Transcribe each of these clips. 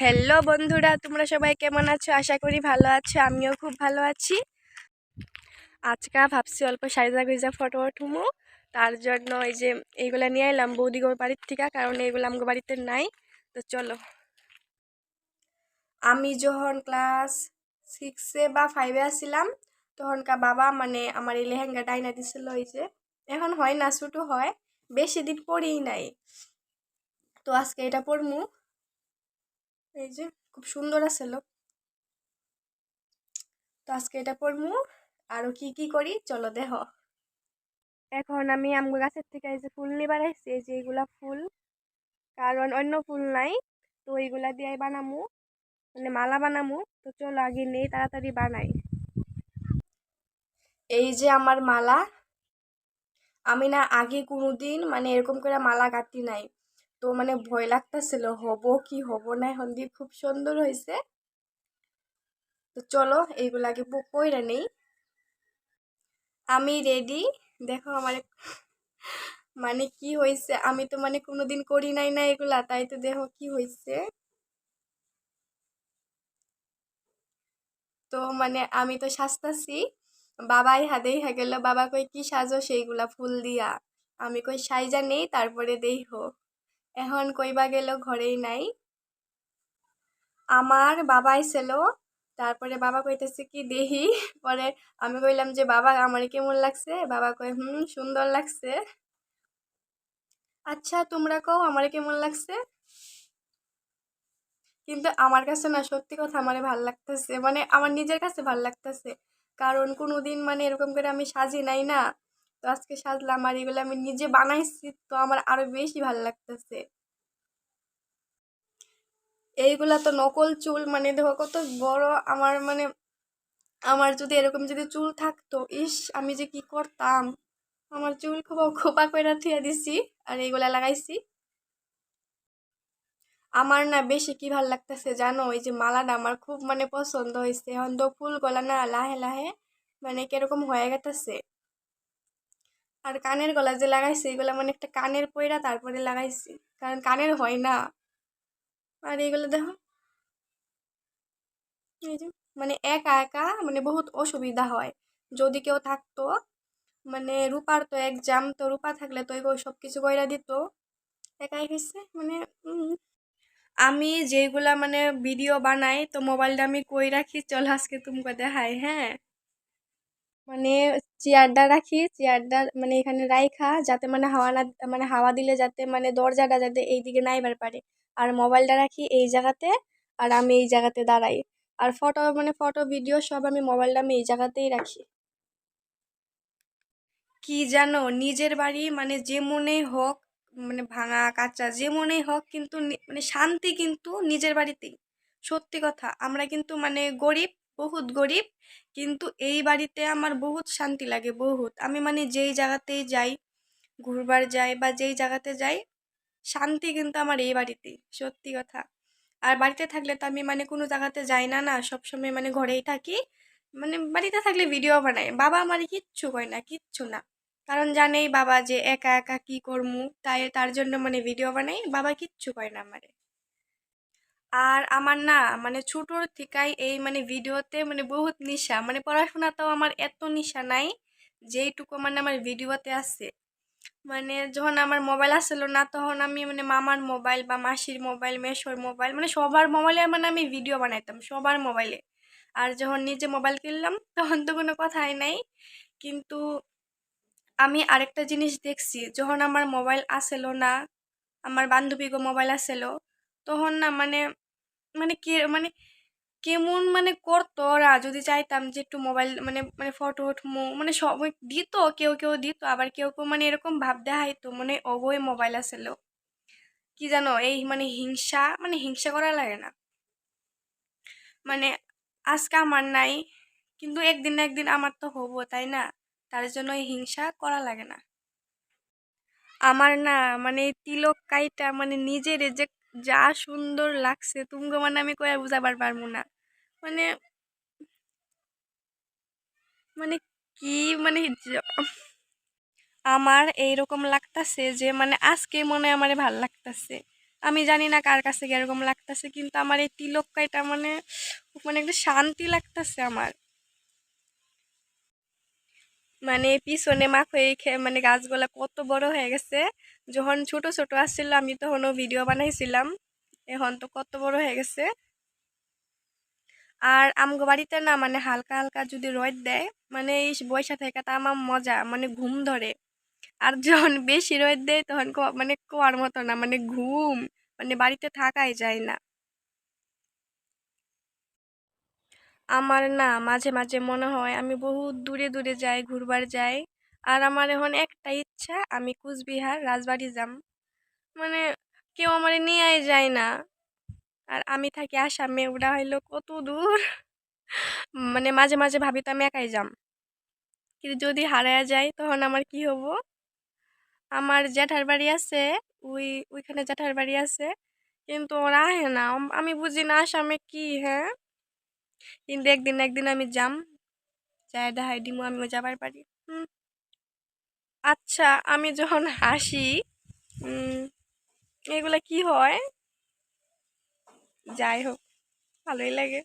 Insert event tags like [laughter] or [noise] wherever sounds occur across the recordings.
Hello বন্ধুরা, তোমরা সবাই কেমন আছো? আশা করি ভালো আছো, আমিও খুব ভালো আছি। আজকে ভাবছি অল্প সাইজা গুইজা ফটো উঠুমু তার জন্য এই যে এইগুলা নিয়ে এলাম বৌদি গোর বাড়ির থেকে, কারণ এইগুলো আমার বাড়িতে নাই। তো চলো। আমি যখন ক্লাস সিক্সে বা ফাইভে আসছিলাম তখনকার বাবা মানে আমার এই লেহেঙ্গা ডাইনা দিছিল এই যে। এখন হয় না, ছোটো হয়, বেশি দিন পরেই নাই। তো আজকে এটা পরমু। এই যে খুব সুন্দর আছিল তো আজকে এটা পরমু। আরও কি কি করি? চলো দেহ। এখন আমি আম গাছের থেকে এই যে ফুল নিবার আসছি এই যে এইগুলা ফুল। কারণ অন্য ফুল নাই, তো এইগুলা দিয়ে বানামু। মানে মালা বানামু। তো চলো আগে নেই, তাড়াতাড়ি বানাই। এই যে আমার মালা। আমি না আগে কোনোদিন মানে এরকম করে মালা গাঁথি নাই। তো মানে ভয় লাগতেছিল, হব কি হব না এখন দিয়ে খুব সুন্দর হয়েছে তো চলো এইগুলাকে পইরা নেই। আমি রেডি দেখো আমার [laughs] মানে কি হয়েছে আমি তো মানে কোনোদিন করি নাই না এগুলা, তাই তো দেখো কি হয়েছে তো মানে আমি তো সাজতাছি, বাবাই হাতেই হয়ে গেল, বাবা কই কি সাজো সেইগুলা ফুল দিয়া? আমি কই সাইজা নেই, তারপরে দেই হো এখন কইবা গেল ঘরেই নাই। আমার বাবাই ছিল তারপরে বাবা কইতেছে কি দেহি পরে আমি কইলাম যে, বাবা, আমার কেমন লাগছে? বাবা কই হুম, সুন্দর লাগছে। আচ্ছা তোমরা কও, আমার কেমন লাগছে? কিন্তু আমার কাছে না, সত্যি কথা আমারে ভালো লাগতেছে। মানে আমার নিজের কাছে ভালো লাগতেছে। কারণ কোনো দিন মানে এরকম করে আমি সাজি নাই না। তো আজকে সাজলাম আর এগুলো আমি নিজে বানাইছি, তো আমার আরও বেশি ভালো লাগতেছে। এইগুলা তো নকল চুল মানে দেখো কত বড় আমার মানে আমার যদি এরকম যদি চুল থাকতো, ইস, আমি যে কি করতাম? আমার চুল খুব খোপা করে থিয়া দিছি আর এইগুলা লাগাইছি। আমার না বেশি কি ভালো লাগতেছে জানো? ওই যে মালাটা আমার খুব মানে পছন্দ হয়েছে এখন তো ফুল গলা না লাহে লাহে মানে কীরকম হয়ে গেতেছে। আর কানের গলা যে লাগাইছি, এগুলো মানে একটা কানের পয়রা তারপরে লাগাইছি, কারণ কানের হয় না। আর এগুলো দেখো। এই যে মানে একা একা মানে বহুত অসুবিধা হয়। যদি কেউ থাকতো মানে রূপার তো এক্সাম তো রূপা থাকলে তো এগুলো সব কিছু কইরা দিত। একাই হয়েছে মানে আমি যেগুলা মানে ভিডিও বানাই, তো মোবাইলটা আমি কই রাখি, চল আজকে তোমাকে দেখাই হ্যাঁ? মানে চেয়ারটা রাখি, চেয়ারটা মানে এখানে রাইখা যাতে মানে হাওয়া না মানে হাওয়া দিলে যাতে মানে দরজাটা যাতে এইদিকে নাইবার পারে। আর মোবাইলটা রাখি এই জায়গাতে আর আমি এই জায়গাতে দাঁড়াই। আর ফটো মানে ফটো, ভিডিও সব আমি মোবাইলটা আমি এই জায়গাতেই রাখি। কি জানো, নিজের বাড়ি মানে যে মনে হোক মানে ভাঙা কাঁচা যে মনেই হোক কিন্তু মানে শান্তি কিন্তু নিজের বাড়িতেই। সত্যি কথা, আমরা কিন্তু মানে গরিব বহুত গরিব, কিন্তু এই বাড়িতে আমার বহুত শান্তি লাগে, বহুত। আমি মানে যেই জায়গাতেই যাই, ঘুরবার যাই বা যেই জায়গাতে যাই, শান্তি কিন্তু আমার এই বাড়িতেই, সত্যি কথা। আর বাড়িতে থাকলে তো আমি মানে কোনো জায়গাতে যাই না না, সবসময় মানে ঘরেই থাকি। মানে বাড়িতে থাকলে ভিডিও বানাই, বাবা আমার কিচ্ছু কয় না, কিচ্ছু না। কারণ জানেই বাবা যে একা একা কি করমু, তাই তার জন্য মানে ভিডিও বানাই, বাবা কিচ্ছু কয় না আমারে। আর আমার না মানে ছোটোর থেকেই এই মানে ভিডিওতে মানে বহুত নিশা মানে পড়াশোনাতেও আমার এত নিশা নাই যেইটুকু মানে আমার ভিডিওতে আছে। মানে যখন আমার মোবাইল আসছিল না, তখন আমি মানে মামার মোবাইল বা মাসির মোবাইল মেশোর মোবাইল মানে সবার মোবাইলে মানে আমি ভিডিও বানাইতাম, সবার মোবাইলে। আর যখন নিজে মোবাইল কিনলাম, [laughs] তখন তো কোনো কথাই নাই। কিন্তু আমি আরেকটা জিনিস দেখছি, যখন আমার মোবাইল আসেল না, আমার বান্ধবীগো মোবাইল আসেল তখন না মানে মানে কে মানে কেমন মানে করতো ওরা? যদি চাইতাম যে একটু মোবাইল মানে মানে ফটো উঠমু মানে সব দিত, কেউ কেউ দিত, আবার কেউ কেউ মানে এরকম ভাব দেখাইতো মানে অগোয় মোবাইল আসেল কি জানো? এই মানে হিংসা মানে হিংসা করা লাগে না। মানে আজকে আমার নাই, কিন্তু একদিন না একদিন আমার তো হব, তাই না? তার জন্য এই হিংসা করা লাগে না। আমার না মানে তিলক কাইটা মানে নিজের যে যা সুন্দর লাগছে তুমি মানে আমি কয়ে বুঝাবার পারব না। মানে মানে কি মানে আমার এইরকম লাগতাছে যে মানে আজকে মনে আমার ভালো লাগতাছে। আমি জানি না কার কাছে এরকম লাগতেছে, কিন্তু আমার এই তিলক তিলক্কাইটা মানে মানে একটা শান্তি লাগতেছে আমার। মানে পিছনে মাখ হয়ে মানে গাছগুলা কত বড় হয়ে গেছে। যখন ছোট ছোট আসছিল, আমি তখনও ভিডিও বানাইছিলাম। এখন তো কত বড় হয়ে গেছে। আর আমগো বাড়িতে না মানে হালকা হালকা যদি রোদ দেয় মানে এই বৈশা থেকে তা আমার মজা মানে ঘুম ধরে। আর যখন বেশি রোদ দেয়, তখন মানে কোয়ার মতো না মানে ঘুম মানে বাড়িতে থাকাই যায় না। আমার না মাঝে মাঝে মনে হয় আমি বহুত দূরে দূরে যাই, ঘুরবার যাই। আর আমার এখন একটা ইচ্ছা, আমি কুচবিহার রাজবাড়ি যাম। মানে কেউ আমার নিয়েই যায় না। আর আমি থাকি আসামে ওটা হইল কত দূর। মানে মাঝে মাঝে ভাবি তো আমি একাই যাম। কিন্তু যদি হারায়া যায় তখন আমার কি হব? আমার জ্যাঠার বাড়ি আছে, ওই, ওইখানে জ্যাঠার বাড়ি আছে। কিন্তু ওরা আহে না। আমি বুঝি না আসামে কি হ্যাঁ? কিন্তু একদিন একদিন আমি যাম। যাই দেখাই দিমু আমিও যাবার পারি। আচ্ছা আমি যখন হাসি এগুলা কি হয়? যাই হোক, ভালোই লাগে।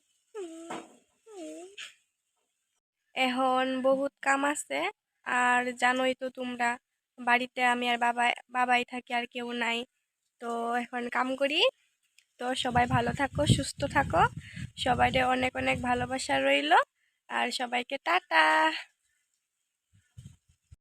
এখন বহুত কাম আছে, আর জানোই তো তোমরা, বাড়িতে আমি আর বাবা, বাবাই থাকি আর কেউ নাই। তো এখন কাম করি। তো সবাই ভালো থাকো সুস্থ থাকো। সবাইকে অনেক অনেক ভালোবাসা রইল। আর সবাইকে টাটা।